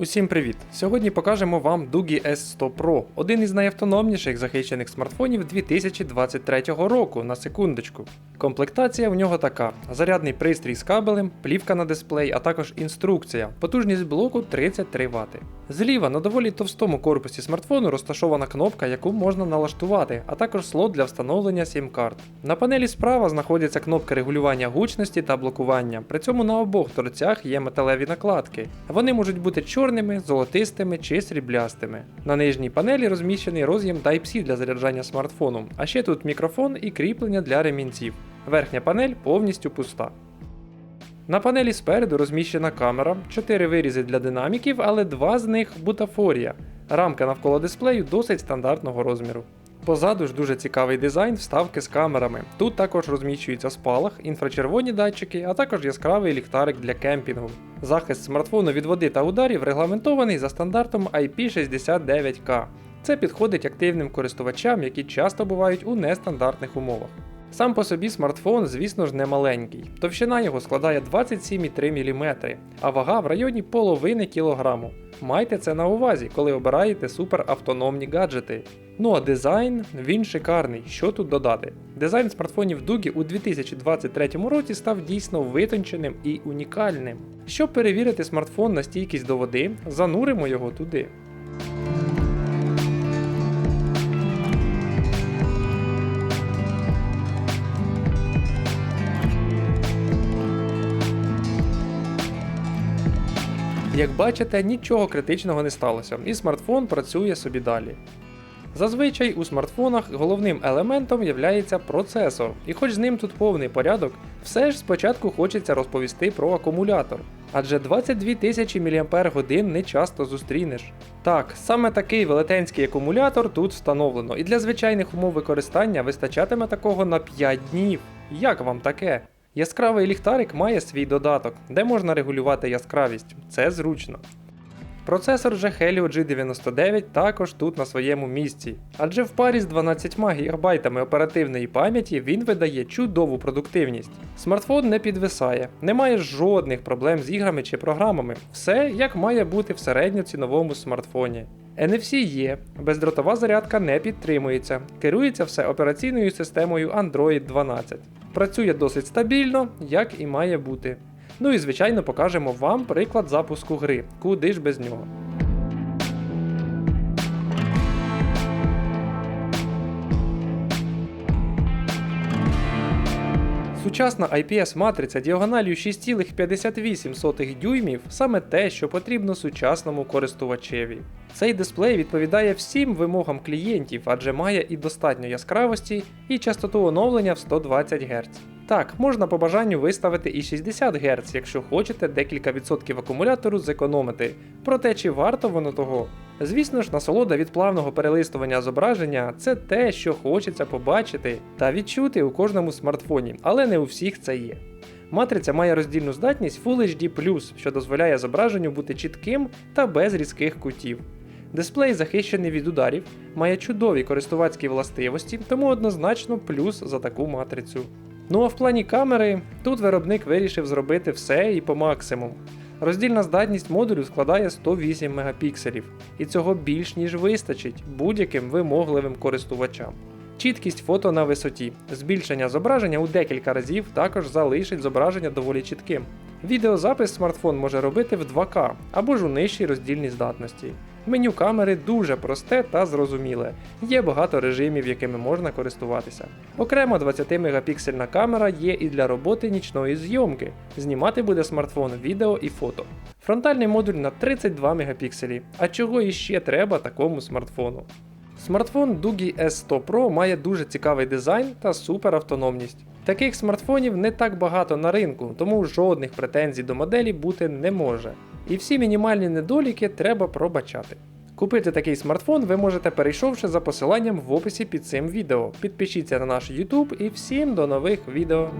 Усім привіт! Сьогодні покажемо вам Дугі S100 Pro, один із найавтономніших захищених смартфонів 2023 року, на секундочку. Комплектація в нього така: зарядний пристрій з кабелем, плівка на дисплей, а також інструкція. Потужність блоку 33 Вт. Зліва на доволі товстому корпусі смартфону розташована кнопка, яку можна налаштувати, а також слот для встановлення сім-карт. На панелі справа знаходяться кнопки регулювання гучності та блокування. При цьому на обох торцях є металеві накладки. Вони можуть бути чорними, золотистими чи сріблястими. На нижній панелі розміщений роз'єм Type-C для заряджання смартфону, а ще тут мікрофон і кріплення для ремінців. Верхня панель повністю пуста. На панелі спереду розміщена камера, 4 вирізи для динаміків, але два з них бутафорія. Рамка навколо дисплею досить стандартного розміру. Позаду ж дуже цікавий дизайн вставки з камерами. Тут також розміщується спалах, інфрачервоні датчики, а також яскравий ліхтарик для кемпінгу. Захист смартфону від води та ударів регламентований за стандартом IP69K. Це підходить активним користувачам, які часто бувають у нестандартних умовах. Сам по собі смартфон, звісно ж, не маленький. Товщина його складає 27,3 мм, а вага в районі половини кілограму. Майте це на увазі, коли обираєте суперавтономні гаджети. Ну а дизайн він шикарний. Що тут додати? Дизайн смартфонів Дугі у 2023 році став дійсно витонченим і унікальним. Щоб перевірити смартфон на стійкість до води, зануримо його туди. Як бачите, нічого критичного не сталося, і смартфон працює собі далі. Зазвичай у смартфонах головним елементом є процесор, і хоч з ним тут повний порядок, все ж спочатку хочеться розповісти про акумулятор. Адже 22 тисячі мАч не часто зустрінеш. Так, саме такий велетенський акумулятор тут встановлено, і для звичайних умов використання вистачатиме такого на 5 днів. Як вам таке? Яскравий ліхтарик має свій додаток, де можна регулювати яскравість. Це зручно. Процесор же Helio G99 також тут на своєму місці, адже в парі з 12 ГБ оперативної пам'яті він видає чудову продуктивність. Смартфон не підвисає, не має жодних проблем з іграми чи програмами, все як має бути в середньоціновому смартфоні. NFC є, бездротова зарядка не підтримується, керується все операційною системою Android 12. Працює досить стабільно, як і має бути. Ну і звичайно покажемо вам приклад запуску гри, куди ж без нього. Сучасна IPS-матриця діагональю 6,58 дюймів саме те, що потрібно сучасному користувачеві. Цей дисплей відповідає всім вимогам клієнтів, адже має і достатньо яскравості, і частоту оновлення в 120 Гц. Так, можна по бажанню виставити і 60 Гц, якщо хочете декілька відсотків акумулятору зекономити. Проте чи варто воно того? Звісно ж, насолода від плавного перелистування зображення це те, що хочеться побачити та відчути у кожному смартфоні, але не у всіх це є. Матриця має роздільну здатність Full HD, що дозволяє зображенню бути чітким та без різких кутів. Дисплей захищений від ударів, має чудові користувацькі властивості, тому однозначно плюс за таку матрицю. Ну а в плані камери, тут виробник вирішив зробити все і по максимуму. Роздільна здатність модулю складає 108 мегапікселів, і цього більш ніж вистачить будь-яким вимогливим користувачам. Чіткість фото на висоті. Збільшення зображення у декілька разів також залишить зображення доволі чітким. Відеозапис смартфон може робити в 2К або ж у нижчій роздільній здатності. Меню камери дуже просте та зрозуміле, є багато режимів, якими можна користуватися. Окремо 20-мегапіксельна камера є і для роботи нічної зйомки. Знімати буде смартфон відео і фото. Фронтальний модуль на 32 мегапікселі. А чого іще треба такому смартфону? Смартфон Dugi S100 Pro має дуже цікавий дизайн та суперавтономність. Таких смартфонів не так багато на ринку, тому жодних претензій до моделі бути не може. І всі мінімальні недоліки треба пробачати. Купити такий смартфон ви можете перейшовши за посиланням в описі під цим відео. Підпишіться на наш YouTube і всім до нових відео.